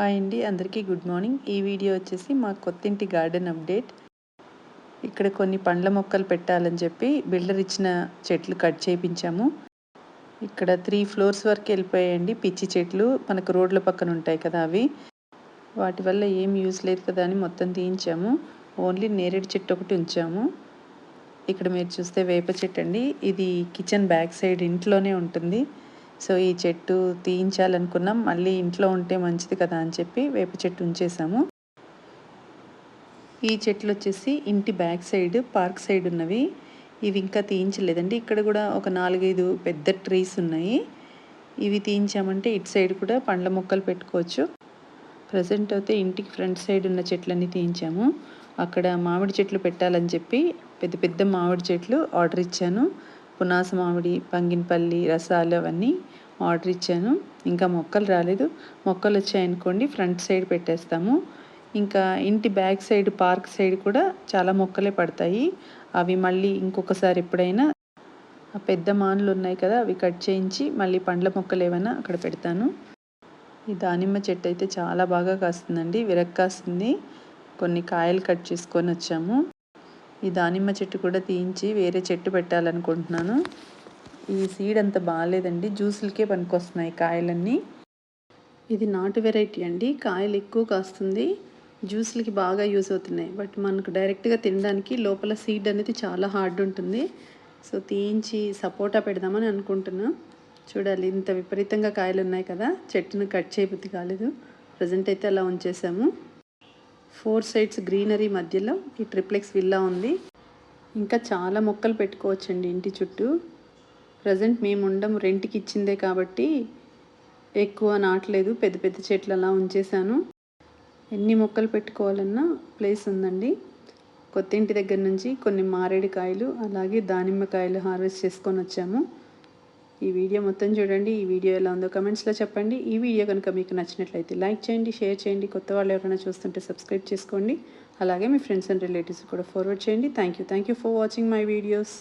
Hi అండి అందరికీ good morning. ఈ వీడియో వచ్చేసి మా కొత్తింటి గార్డెన్ అప్డేట్. ఇక్కడ కొన్ని పండ్ల మొక్కలు పెట్టాలని చెప్పి బిల్డర్ ఇచ్చిన చెట్లు కట్ చేయించాము ఇక్కడ త్రీ ఫ్లోర్స్ వరకు వెళ్ళిపోయాయండి పిచ్చి చెట్లు. మనకు రోడ్ల పక్కన ఉంటాయి కదా అవి. వాటి వల్ల ఏం యూజ్ లేదు కదా అని మొత్తం తీయించాము. ఓన్లీ నేరేడు చెట్టు ఒకటి ఉంచాము. ఇక్కడ మీరు చూస్తే వేప చెట్టు అండి. ఇది కిచెన్ బ్యాక్ సైడ్ ఇంట్లోనే ఉంటుంది. సో ఈ చెట్టు తీయించాలనుకున్నాం. మళ్ళీ ఇంట్లో ఉంటే మంచిది కదా అని చెప్పి వేప చెట్టు ఉంచేసాము. ఈ చెట్లు వచ్చేసి ఇంటి బ్యాక్ సైడ్ పార్క్ సైడ్ ఉన్నవి. ఇవి ఇంకా తీయించలేదండి. ఇక్కడ కూడా ఒక నాలుగైదు పెద్ద ట్రీస్ ఉన్నాయి. ఇవి తీయించామంటే ఇటు సైడ్ కూడా పండ్ల మొక్కలు పెట్టుకోవచ్చు. ప్రజెంట్ అయితే ఇంటికి ఫ్రంట్ సైడ్ ఉన్న చెట్లన్నీ తీయించాము. అక్కడ మామిడి చెట్లు పెట్టాలని చెప్పి పెద్ద పెద్ద మామిడి చెట్లు ఆర్డర్ ఇచ్చాను. పునాస మామిడి పంగినపల్లి రసాలు అవన్నీ ఆర్డర్ ఇచ్చాను. ఇంకా మొక్కలు రాలేదు. మొక్కలు వచ్చాయనుకోండి ఫ్రంట్ సైడ్ పెట్టేస్తాము. ఇంకా ఇంటి బ్యాక్ సైడ్ పార్క్ సైడ్ కూడా చాలా మొక్కలే పడతాయి. అవి మళ్ళీ ఇంకొకసారి ఎప్పుడైనా పెద్ద మానులు ఉన్నాయి కదా అవి కట్ చేయించి మళ్ళీ పండ్ల మొక్కలు ఏమైనా అక్కడ పెడతాను. ఈ దానిమ్మ చెట్టు అయితే చాలా బాగా కాస్తుందండి విరక్కాస్తుంది. కొన్ని కాయలు కట్ చేసుకొని వచ్చాము. ఈ దానిమ్మ చెట్టు కూడా తీయించి వేరే చెట్టు పెట్టాలనుకుంటున్నాను. ఈ సీడ్ అంత బాగాలేదండి జ్యూసులకే పనికొస్తున్నాయి కాయలన్నీ. ఇది నాటు వెరైటీ అండి. కాయలు ఎక్కువ కాస్తుంది. జ్యూస్లకి బాగా యూస్ అవుతున్నాయి. బట్ మనకు డైరెక్ట్గా తినడానికి లోపల సీడ్ అనేది చాలా హార్డ్ ఉంటుంది. సో తీయించి సపోటా పెడదామని అనుకుంటున్నాను చూడాలి. ఇంత విపరీతంగా కాయలు ఉన్నాయి కదా. చెట్టును కట్ చేయబుద్ధి కాలేదు. ప్రజెంట్ అయితే అలా ఉంచేసాము. ఫోర్ సైడ్స్ గ్రీనరీ మధ్యలో ఈ ట్రిప్లెక్స్ విల్లా ఉంది. ఇంకా చాలా మొక్కలు పెట్టుకోవచ్చండి ఇంటి చుట్టూ. ప్రజెంట్ మేము ఉండం రెంట్కి ఇచ్చిందే కాబట్టి ఎక్కువ నాటలేదు. పెద్ద పెద్ద చెట్లు అలా ఉంచేశాను. ఎన్ని మొక్కలు పెట్టుకోవాలన్నా ప్లేస్ ఉందండి. కొత్త ఇంటి దగ్గర నుంచి కొన్ని మారేడుకాయలు అలాగే దానిమ్మకాయలు హార్వెస్ట్ చేసుకొని వచ్చాము. ఈ వీడియో మొత్తం చూడండి. ఈ వీడియో ఎలా ఉందో కమెంట్స్లో చెప్పండి. ఈ వీడియో కనుక మీకు నచ్చినట్లయితే లైక్ చేయండి షేర్ చేయండి. కొత్త వాళ్ళు ఎవరైనా చూస్తుంటే సబ్స్క్రైబ్ చేసుకోండి. అలాగే మీ ఫ్రెండ్స్ అండ్ రిలేటివ్స్ కూడా ఫార్వర్డ్ చేయండి. Thank you. Thank you for watching my videos.